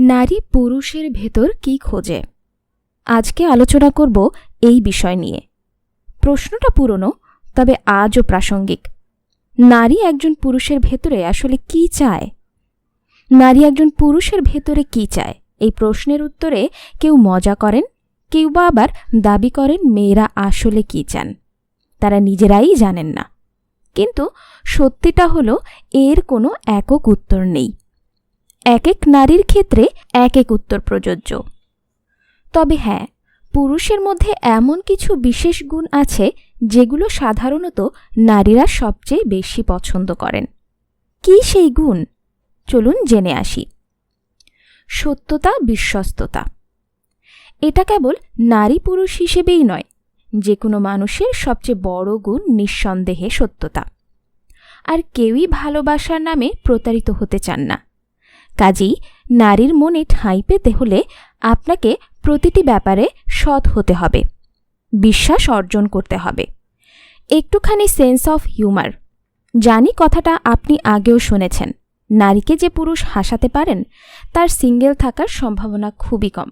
নারী পুরুষের ভেতর কি খোঁজে? আজকে আলোচনা করব এই বিষয় নিয়ে। প্রশ্নটা পুরনো, তবে আজও প্রাসঙ্গিক। নারী একজন পুরুষের ভেতরে আসলে কি চায়? নারী একজন পুরুষের ভেতরে কি চায়? এই প্রশ্নের উত্তরে কেউ মজা করেন, কেউ বা আবার দাবি করেন মেয়েরা আসলে কি চান। তারা নিজেরাই জানেন না। কিন্তু সত্যিটা হলো, এর কোনো একক উত্তর নেই। এক এক নারীর ক্ষেত্রে এক এক উত্তর প্রযোজ্য। তবে হ্যাঁ পুরুষের মধ্যে এমন কিছু বিশেষ গুণ আছে যেগুলো সাধারণত নারীরা সবচেয়ে বেশি পছন্দ করেন। কি সেই গুণ? চলুন জেনে আসি। সত্যতা, বিশ্বস্ততা। এটা কেবল নারী পুরুষ হিসেবেই নয় যে কোনো মানুষের সবচেয়ে বড় গুণ নিঃসন্দেহে সত্যতা। আর কেউই ভালোবাসার নামে প্রতারিত হতে চান না। কাজেই নারীর মনে ঠাঁই পেতে হলে আপনাকে প্রতিটি ব্যাপারে সৎ হতে হবে, বিশ্বাস অর্জন করতে হবে। একটুখানি সেন্স অফ হিউমার জানি কথাটা আপনি আগেও শুনেছেন, নারীকে যে পুরুষ হাসাতে পারেন, তার সিঙ্গেল থাকার সম্ভাবনা খুবই কম।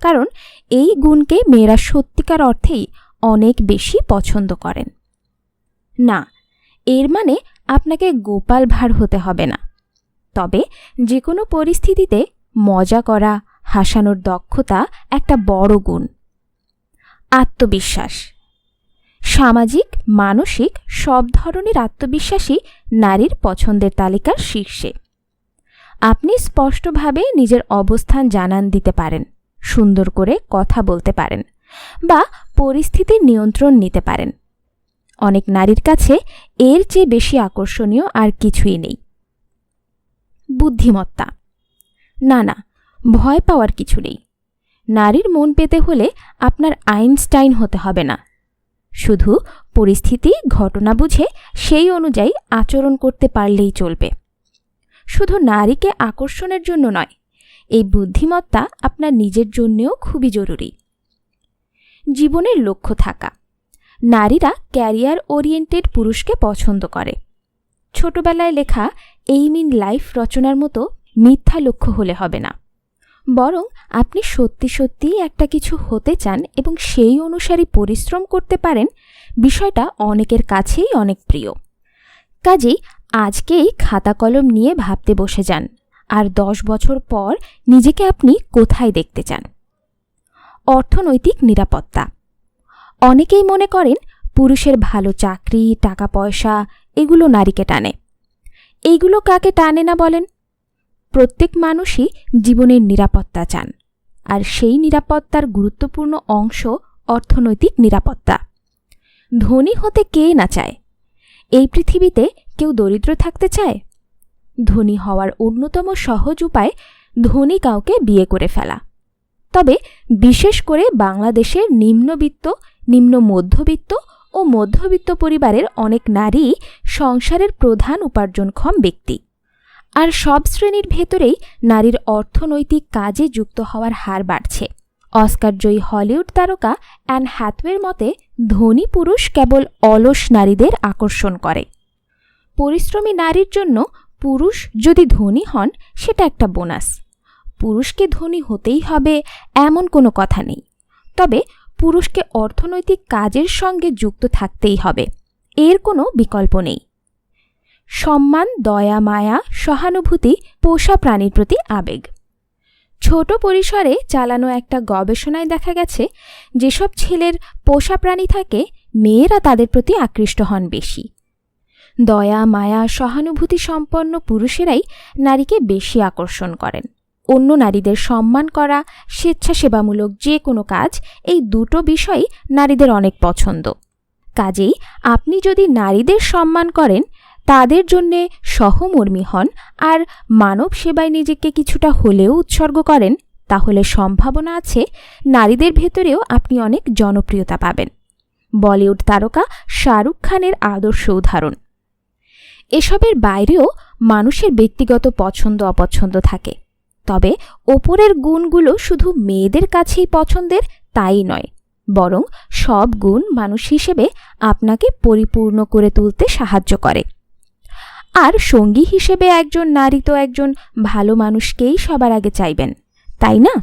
কারণ এই গুণকে মেয়েরা সত্যিকার অর্থেই অনেক বেশি পছন্দ করেন। না, এর মানে আপনাকে গোপাল ভার হতে হবে না। তবে যে কোনো পরিস্থিতিতে মজা করা, হাসানোর দক্ষতা একটা বড় গুণ। আত্মবিশ্বাস। সামাজিক, মানসিক সব ধরনের আত্মবিশ্বাসী নারীর পছন্দের তালিকার শীর্ষে। আপনি স্পষ্টভাবে নিজের অবস্থান জানান দিতে পারেন, সুন্দর করে কথা বলতে পারেন বা পরিস্থিতির নিয়ন্ত্রণ নিতে পারেন। অনেক নারীর কাছে এর চেয়ে বেশি আকর্ষণীয় আর কিছুই নেই। বুদ্ধিমত্তা। না না, ভয় পাওয়ার কিছু নেই। নারীর মন পেতে হলে আপনার আইনস্টাইন হতে হবে না। শুধু পরিস্থিতি, ঘটনা বুঝে সেই অনুযায়ী আচরণ করতে পারলেই চলবে। শুধু নারীকে আকর্ষণের জন্য নয়, এই বুদ্ধিমত্তা আপনার নিজের জন্যেও খুবই জরুরি। জীবনের লক্ষ্য থাকা। নারীরা ক্যারিয়ার ওরিয়েন্টেড পুরুষকে পছন্দ করে। ছোটবেলায় লেখা এইম ইন লাইফ রচনার মতো মিথ্যা লক্ষ্য হলে হবে না। বরং আপনি সত্যি সত্যিই একটা কিছু হতে চান এবং সেই অনুসারী পরিশ্রম করতে পারেন, বিষয়টা অনেকের কাছেই অনেক প্রিয়। কাজেই আজকেই খাতা কলম নিয়ে ভাবতে বসে যান, আর দশ বছর পর নিজেকে আপনি কোথায় দেখতে চান? অর্থনৈতিক নিরাপত্তা। অনেকেই মনে করেন পুরুষের ভালো চাকরি, টাকা পয়সা, এগুলো নারীকে টানে। এইগুলো কাকে টানে না বলেন? প্রত্যেক মানুষই জীবনের নিরাপত্তা চান, আর সেই নিরাপত্তার গুরুত্বপূর্ণ অংশ অর্থনৈতিক নিরাপত্তা। ধনী হতে কে না চায়? এই পৃথিবীতে কেউ দরিদ্র থাকতে চায়? ধনী হওয়ার অন্যতম সহজ উপায় ধনী কাউকে বিয়ে করে ফেলা। তবে বিশেষ করে বাংলাদেশের নিম্নবিত্ত, নিম্ন মধ্যবিত্ত ও মধ্যবিত্ত পরিবারের অনেক নারী সংসারের প্রধান উপার্জনক্ষম ব্যক্তি। আর সব শ্রেণির ভেতরেই নারীর অর্থনৈতিক কাজে যুক্ত হওয়ার হার বাড়ছে। অস্কারজয়ী হলিউড তারকা অ্যান হ্যাথওয়ের মতে, ধনী পুরুষ কেবল অলস নারীদের আকর্ষণ করে। পরিশ্রমী নারীর জন্য পুরুষ যদি ধনী হন, সেটা একটা বোনাস। পুরুষকে ধনী হতেই হবে এমন কোনো কথা নেই। তবে পুরুষকে অর্থনৈতিক কাজের সঙ্গে যুক্ত থাকতেই হবে। এর কোনো বিকল্প নেই। সম্মান, দয়া, মায়া, সহানুভূতি, পোষা প্রাণীর প্রতি আবেগ। ছোট পরিসরে চালানো একটা গবেষণায় দেখা গেছে, যেসব ছেলের পোষা প্রাণী থাকে, মেয়েরা তাদের প্রতি আকৃষ্ট হন বেশি। দয়া, মায়া, সহানুভূতি সম্পন্ন পুরুষেরাই নারীকে বেশি আকর্ষণ করেন। অন্য নারীদের সম্মান করা, স্বেচ্ছাসেবামূলক যে কোনো কাজ, এই দুটো বিষয়ই নারীদের অনেক পছন্দ। কাজেই আপনি যদি নারীদের সম্মান করেন, তাদের জন্যে সহমর্মী হন আর মানব সেবায় নিজেকে কিছুটা হলেও উৎসর্গ করেন, তাহলে সম্ভাবনা আছে নারীদের ভেতরেও আপনি অনেক জনপ্রিয়তা পাবেন। বলিউড তারকা শাহরুখ খানের আদর্শ উদাহরণ। এসবের বাইরেও মানুষের ব্যক্তিগত পছন্দ অপছন্দ থাকে। তবে ওপরের গুণগুলো শুধু মেয়েদের কাছেই পছন্দের তাই নয়, বরং সব গুণ মানুষ হিসেবে আপনাকে পরিপূর্ণ করে তুলতে সাহায্য করে। আর সঙ্গী হিসেবে একজন নারী তো একজন ভালো মানুষকেই সবার আগে চাইবেন, তাই না?